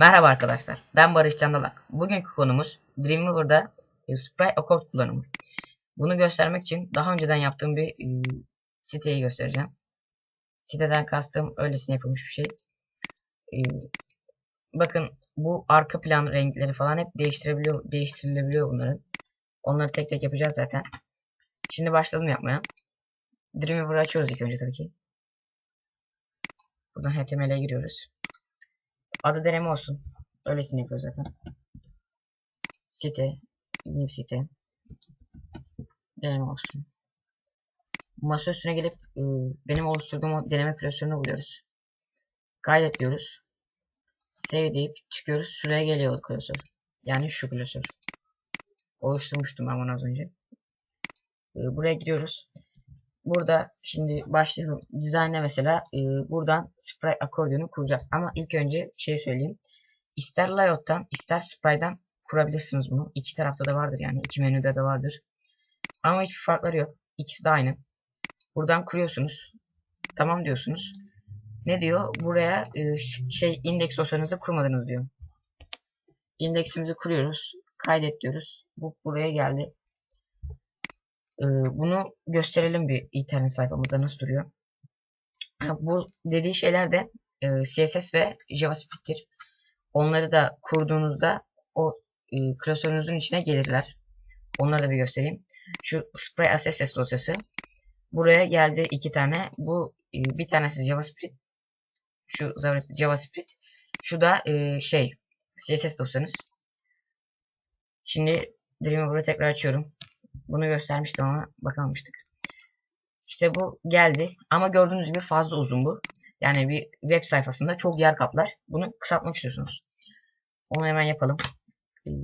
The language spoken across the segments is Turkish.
Merhaba arkadaşlar, ben Barış Candalak. Bugünkü konumuz Dreamweaver'da e, Spray kullanımı. Bunu göstermek için daha önceden yaptığım bir e, siteyi göstereceğim. Siteden kastım öylesine yapılmış bir şey. E, bakın bu arka plan renkleri falan hep değiştirebiliyor, değiştirilebiliyor bunların. Onları tek tek yapacağız zaten. Şimdi başladım yapmaya. Dreamweaver'ı açıyoruz ilk önce tabii ki. Buradan HTML'e giriyoruz. Adı deneme olsun. Öylesini yapıyor zaten. Site. New site. Deneme olsun. Masa üstüne gelip e, benim oluşturduğum deneme klasörünü buluyoruz. Kaydet diyoruz. Save deyip çıkıyoruz. Şuraya geliyor klasör. Yani şu klasör. Oluşturmuştum ben bunu az önce. E, buraya giriyoruz. Burada şimdi başlayalım. Design'e mesela e, buradan Spray akordiyonu kuracağız. Ama ilk önce şey söyleyeyim. İster layout'tan ister Spray'dan kurabilirsiniz bunu. İki tarafta da vardır yani. iki menüde de vardır. Ama hiçbir farkları yok. İkisi de aynı. Buradan kuruyorsunuz. Tamam diyorsunuz. Ne diyor? Buraya e, şey index dosyanızı kurmadınız diyor. İndeksimizi kuruyoruz. Kaydet diyoruz. Bu buraya geldi. Bunu gösterelim bir internet sayfamızda nasıl duruyor. Bu dediği şeyler de CSS ve JavaScript'tir. Onları da kurduğunuzda o klasörünüzün içine gelirler. Onları da bir göstereyim. Şu Spray CSS dosyası. Buraya geldi iki tane. Bu e, bir tanesi JavaScript. Şu JavaScript. Şu da şey CSS dosyanız. Şimdi Dreamweaver'ı tekrar açıyorum. Bunu göstermiştim ama bakamamıştık. İşte bu geldi ama gördüğünüz gibi fazla uzun bu. Yani bir web sayfasında çok yer kaplar. Bunu kısaltmak istiyorsunuz. Onu hemen yapalım.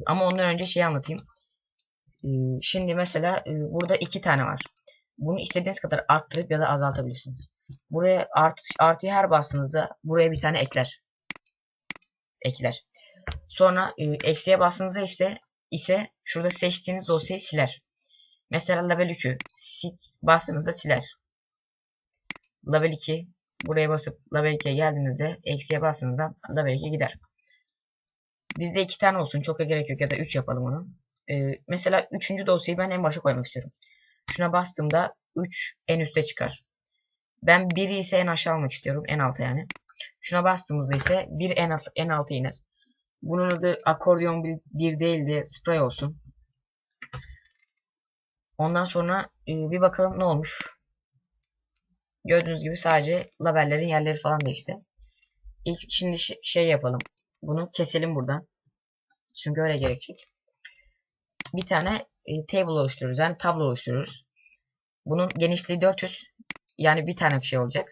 Ama ondan önce şeyi anlatayım. Ee, şimdi mesela e, burada iki tane var. Bunu istediğiniz kadar arttırıp ya da azaltabilirsiniz. Buraya artı, artıyı her bastığınızda buraya bir tane ekler. Ekler. Sonra e, eksiye bastığınızda işte ise şurada seçtiğiniz dosyayı siler. Mesela label 3'ü bastığınızda siler. Label 2 buraya basıp label 2'ye geldiğinizde eksiye bastığınızda label 2 gider. Bizde iki tane olsun çok da gerek yok ya da 3 yapalım onu. Ee, mesela 3. dosyayı ben en başa koymak istiyorum. Şuna bastığımda 3 en üste çıkar. Ben 1'i ise en aşağı almak istiyorum. En alta yani. Şuna bastığımızda ise 1 en, alt, en alta iner. Bunun adı akordeon 1 değil de spray olsun. Ondan sonra e, bir bakalım ne olmuş. Gördüğünüz gibi sadece labellerin yerleri falan değişti. İlk şimdi şey yapalım. Bunu keselim buradan. Çünkü öyle gerekecek. Bir tane e, table oluşturuyoruz. Yani tablo oluşturuyoruz. Bunun genişliği 400. Yani bir tane şey olacak.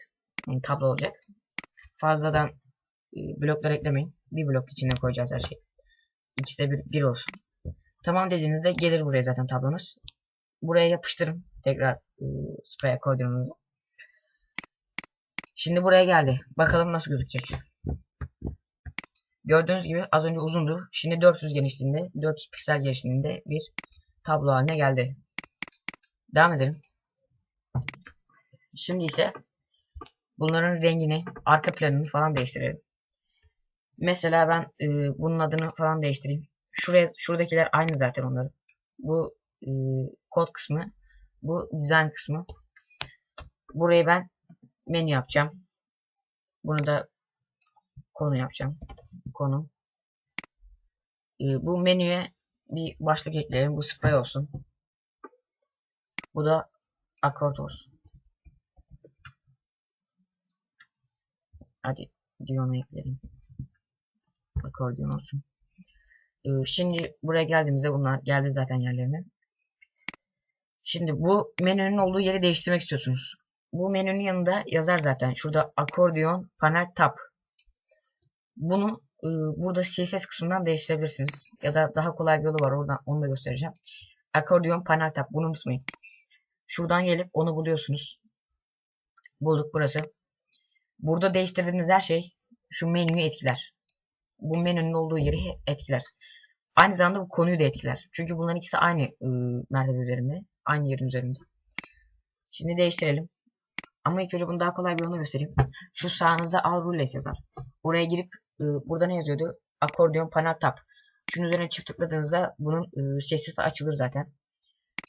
Tablo olacak. Fazladan e, bloklar eklemeyin. Bir blok içine koyacağız her şeyi. İkisi de bir, bir olsun. Tamam dediğinizde gelir buraya zaten tablonuz buraya yapıştırın. Tekrar e, spray akordeonunuzu. Şimdi buraya geldi. Bakalım nasıl gözükecek. Gördüğünüz gibi az önce uzundu. Şimdi 400 genişliğinde, 400 piksel genişliğinde bir tablo haline geldi. Devam edelim. Şimdi ise bunların rengini, arka planını falan değiştirelim. Mesela ben e, bunun adını falan değiştireyim. Şuraya, şuradakiler aynı zaten onların. Bu e, kod kısmı. Bu design kısmı. Burayı ben menü yapacağım. Bunu da konu yapacağım. Konu. E, bu menüye bir başlık ekleyelim. Bu spray olsun. Bu da akort olsun. Hadi diyonu ekleyelim. Akordeon olsun. Ee, şimdi buraya geldiğimizde bunlar geldi zaten yerlerine. Şimdi bu menünün olduğu yeri değiştirmek istiyorsunuz. Bu menünün yanında yazar zaten. Şurada akordeon panel tab. Bunu e, burada CSS kısmından değiştirebilirsiniz. Ya da daha kolay bir yolu var. Oradan onu da göstereceğim. Akordeon panel tab. Bunu unutmayın. Şuradan gelip onu buluyorsunuz. Bulduk burası. Burada değiştirdiğiniz her şey şu menüyü etkiler. Bu menünün olduğu yeri etkiler. Aynı zamanda bu konuyu da etkiler. Çünkü bunların ikisi aynı e, mertebe üzerinde. Aynı yerin üzerinde. Şimdi değiştirelim. Ama ilk önce bunu daha kolay bir yolunu göstereyim. Şu sağınızda al rules yazar. Oraya girip e, burada ne yazıyordu? Akordeon panel tab. Şunun üzerine çift tıkladığınızda bunun e, sesi açılır zaten.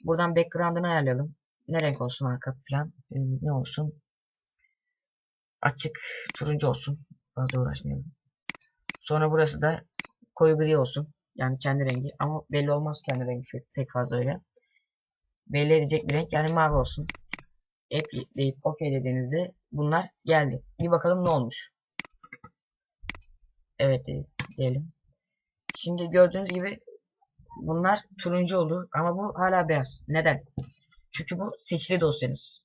Buradan background'ını ayarlayalım. Ne renk olsun arka plan? E, ne olsun? Açık turuncu olsun. Fazla uğraşmayalım. Sonra burası da koyu gri olsun. Yani kendi rengi. Ama belli olmaz kendi rengi pek fazla öyle. Belli edecek bir renk yani mavi olsun. App deyip OK dediğinizde bunlar geldi. Bir bakalım ne olmuş. Evet diyelim. Şimdi gördüğünüz gibi bunlar turuncu oldu ama bu hala beyaz. Neden? Çünkü bu seçili dosyanız.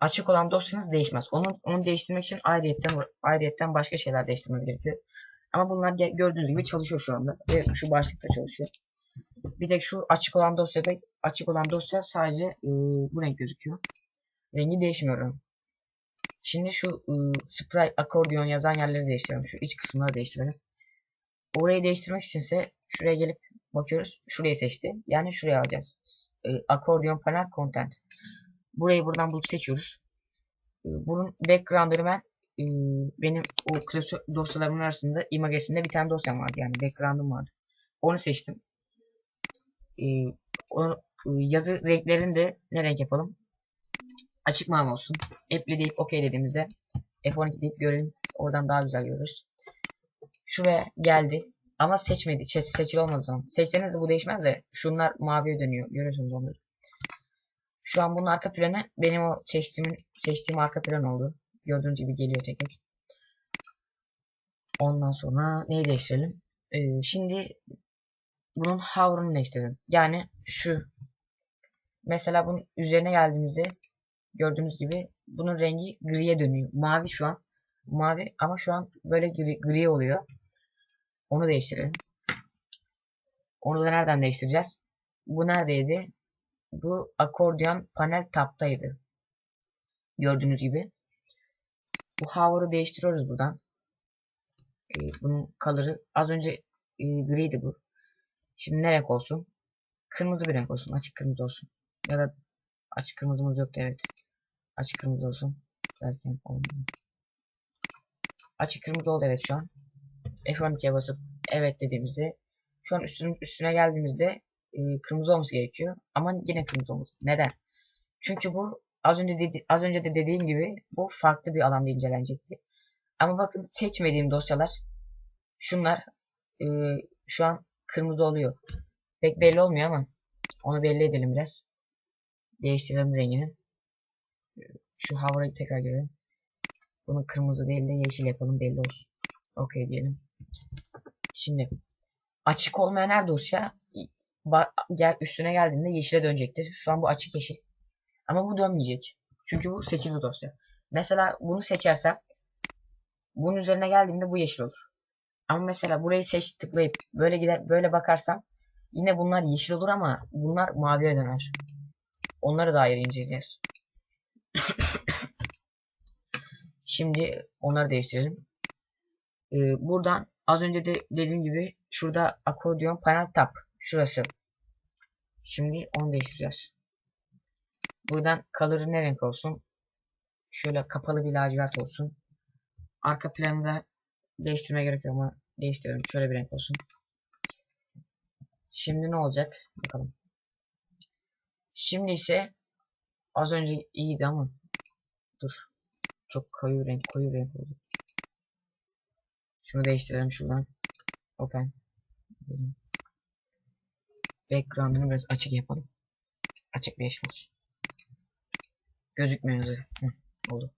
Açık olan dosyanız değişmez. Onu, onu değiştirmek için ayrıyetten, ayrıyetten başka şeyler değiştirmeniz gerekiyor. Ama bunlar gördüğünüz gibi çalışıyor şu anda. Ve şu başlıkta çalışıyor. Bir tek şu açık olan dosyada açık olan dosya sadece e, bu renk gözüküyor. Rengi değişmiyor. Şimdi şu e, sprite akordeon yazan yerleri değiştirelim. Şu iç kısımları değiştirelim. Orayı değiştirmek içinse şuraya gelip bakıyoruz. Şurayı seçti. Yani şuraya alacağız. E, akordeon panel content. Burayı buradan bulup seçiyoruz. E, bunun background'ını ben e, benim o klasö- dosyalarımın arasında imagesinde bir tane dosyam vardı yani background'ım vardı. Onu seçtim. E, onu, e, yazı renklerini de ne renk yapalım? Açık mavi olsun. Apply deyip OK dediğimizde F12 deyip görelim. Oradan daha güzel görürüz. Şuraya geldi. Ama seçmedi. Seç, seçili olmadığı zaman. Seçseniz de bu değişmez de şunlar maviye dönüyor. Görüyorsunuz onları. Şu an bunun arka planı benim o seçtiğim, seçtiğim arka plan oldu. Gördüğünüz gibi geliyor tek tek. Ondan sonra neyi değiştirelim? Ee, şimdi bunun hover'ını değiştirelim. Yani şu. Mesela bunun üzerine geldiğimizde gördüğünüz gibi bunun rengi griye dönüyor. Mavi şu an. Mavi ama şu an böyle gri, gri oluyor. Onu değiştirelim. Onu da nereden değiştireceğiz? Bu neredeydi? Bu akordeon panel tab'taydı. Gördüğünüz gibi. Bu hover'ı değiştiriyoruz buradan. Ee, bunun color'ı az önce e, griydi bu. Şimdi ne renk olsun? Kırmızı bir renk olsun. Açık kırmızı olsun. Ya da açık kırmızımız yoktu evet. Açık kırmızı olsun. Derken olmadı. Açık kırmızı oldu evet şu an. F12'ye basıp evet dediğimizde şu an üstün, üstüne geldiğimizde e, kırmızı olması gerekiyor. Ama yine kırmızı olması. Neden? Çünkü bu az önce dedi, az önce de dediğim gibi bu farklı bir alanda incelenecekti. Ama bakın seçmediğim dosyalar şunlar e, şu an kırmızı oluyor. Pek belli olmuyor ama onu belli edelim biraz. Değiştirelim rengini. Şu hover'ı tekrar görelim. Bunu kırmızı değil de yeşil yapalım belli olsun. Okey diyelim. Şimdi açık olmayan her dosya gel üstüne geldiğinde yeşile dönecektir. Şu an bu açık yeşil. Ama bu dönmeyecek. Çünkü bu seçili dosya. Mesela bunu seçersem bunun üzerine geldiğimde bu yeşil olur. Ama mesela burayı seç tıklayıp böyle gider böyle bakarsam yine bunlar yeşil olur ama bunlar maviye döner. Onları da ayrı inceleyeceğiz. Şimdi onları değiştirelim. Ee, buradan az önce de dediğim gibi şurada akordeon panel tab. Şurası. Şimdi onu değiştireceğiz. Buradan color'ı ne renk olsun? Şöyle kapalı bir lacivert olsun. Arka planı da değiştirmeye gerek yok ama değiştirelim. Şöyle bir renk olsun. Şimdi ne olacak? Bakalım. Şimdi ise az önce iyiydi ama dur. Çok koyu renk, koyu renk oldu. Şunu değiştirelim şuradan. Open. Background'ını biraz açık yapalım. Açık bir yeşil olsun. Gözükmüyor. Hı, oldu.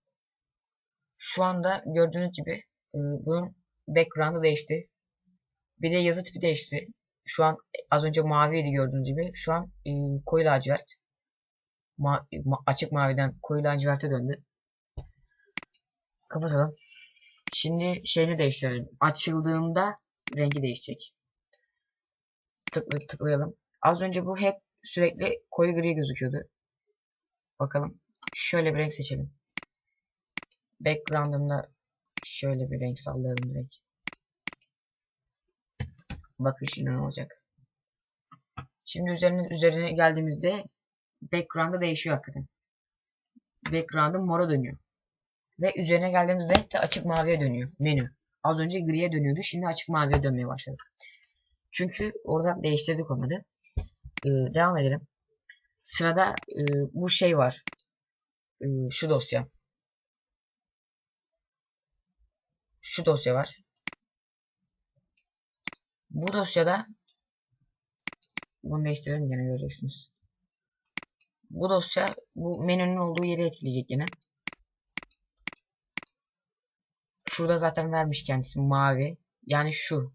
Şu anda gördüğünüz gibi e, bunun background'ı değişti. Bir de yazı tipi değişti. Şu an az önce maviydi gördüğünüz gibi. Şu an e, koyu lacivert. Ma ma- açık maviden koyu laciverte döndü. Kapatalım. Şimdi şeyini değiştirelim. Açıldığında rengi değişecek. Tıkla, tıklayalım. Az önce bu hep sürekli koyu gri gözüküyordu. Bakalım. Şöyle bir renk seçelim. Background'ımda şöyle bir renk sallayalım direkt. Bakın şimdi ne olacak. Şimdi üzerine, üzerine geldiğimizde background'ı değişiyor hakikaten. Background'ı mora dönüyor. Ve üzerine geldiğimiz renk de açık maviye dönüyor. Menü. Az önce griye dönüyordu. Şimdi açık maviye dönmeye başladı. Çünkü orada değiştirdik onları. Ee, devam edelim. Sırada e, bu şey var. Ee, şu dosya. Şu dosya var. Bu dosyada bunu değiştirelim gene göreceksiniz. Bu dosya bu menünün olduğu yeri etkileyecek yine. Şurada zaten vermiş kendisi mavi. Yani şu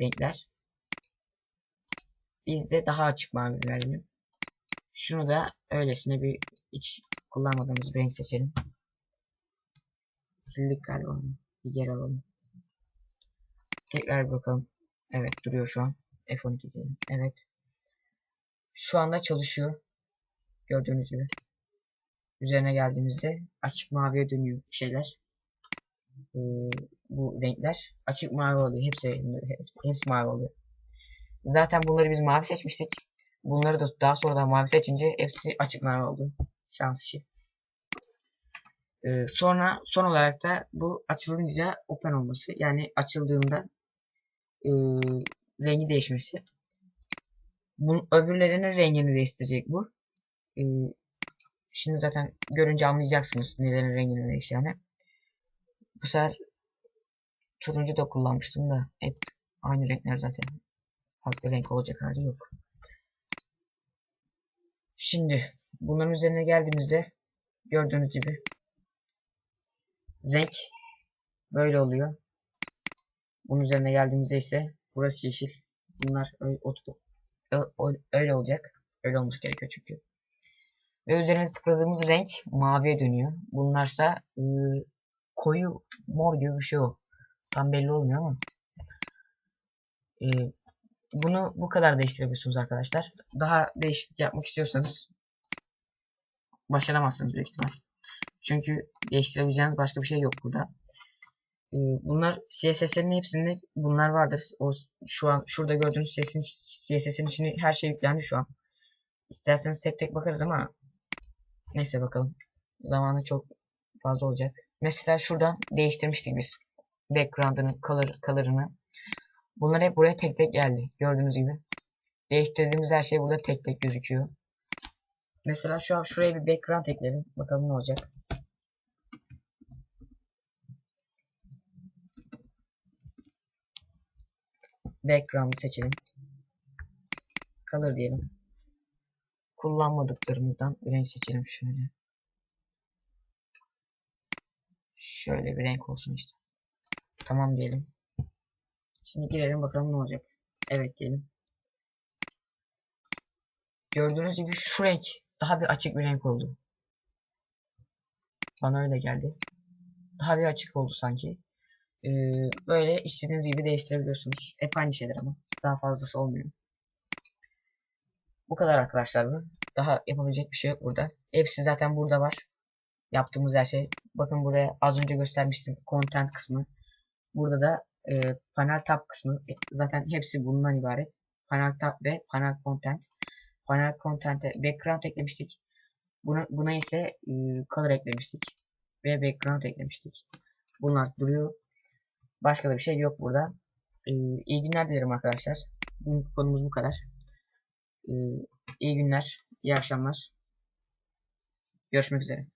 renkler. Bizde daha açık mavi verelim. Şunu da öylesine bir hiç kullanmadığımız renk seçelim. Sildik galiba. Bir geri alalım. Tekrar bakalım. Evet duruyor şu an. F12 diyelim. Evet. Şu anda çalışıyor. Gördüğünüz gibi. Üzerine geldiğimizde açık maviye dönüyor şeyler. Ee, bu renkler açık mavi oluyor. Hepsi, hepsi, hepsi mavi oluyor. Zaten bunları biz mavi seçmiştik. Bunları da daha sonradan mavi seçince hepsi açık mavi oldu. Şans işi. Ee, sonra son olarak da bu açılınca open olması. Yani açıldığında e, rengi değişmesi. Bunun öbürlerinin rengini değiştirecek bu. Ee, şimdi zaten görünce anlayacaksınız nelerin rengini değişeceğini. Bu sefer turuncu da kullanmıştım da hep aynı renkler zaten. Farklı renk olacak hali yok. Şimdi bunların üzerine geldiğimizde gördüğünüz gibi renk böyle oluyor. Bunun üzerine geldiğimizde ise burası yeşil. Bunlar öyle, öyle olacak. Öyle olması gerekiyor çünkü. Ve üzerine tıkladığımız renk maviye dönüyor. Bunlarsa e, koyu mor gibi bir şey o. Tam belli olmuyor ama. E, bunu bu kadar değiştirebiliyorsunuz arkadaşlar. Daha değişiklik yapmak istiyorsanız başaramazsınız büyük ihtimal. Çünkü değiştirebileceğiniz başka bir şey yok burada. Ee, bunlar CSS'lerin hepsinde bunlar vardır. O şu an şurada gördüğünüz CSS'in CSS'in içine her şey yüklendi şu an. İsterseniz tek tek bakarız ama neyse bakalım. Zamanı çok fazla olacak. Mesela şuradan değiştirmiştik biz background'ını, color, color'ını. Bunlar hep buraya tek tek geldi. Gördüğünüz gibi. Değiştirdiğimiz her şey burada tek tek gözüküyor. Mesela şu an şuraya bir background ekledim. Bakalım ne olacak. Background seçelim. Color diyelim. Kullanmadıklarımızdan bir renk seçelim şöyle. Şöyle bir renk olsun işte. Tamam diyelim. Şimdi girelim bakalım ne olacak. Evet diyelim. Gördüğünüz gibi şu renk daha bir açık bir renk oldu. Bana öyle geldi. Daha bir açık oldu sanki. Ee, böyle istediğiniz gibi değiştirebiliyorsunuz. Hep aynı şeyler ama. Daha fazlası olmuyor. Bu kadar arkadaşlar. Daha yapabilecek bir şey yok burada. Hepsi zaten burada var. Yaptığımız her şey. Bakın buraya az önce göstermiştim. Content kısmı. Burada da e, panel tab kısmı. E, zaten hepsi bundan ibaret. Panel tab ve panel content. Panel content'e background eklemiştik. Buna, buna ise e, color eklemiştik. Ve background eklemiştik. Bunlar duruyor. Başka da bir şey yok burada. E, iyi günler dilerim arkadaşlar. Bugünkü konumuz bu kadar. E, iyi günler. iyi akşamlar. Görüşmek üzere.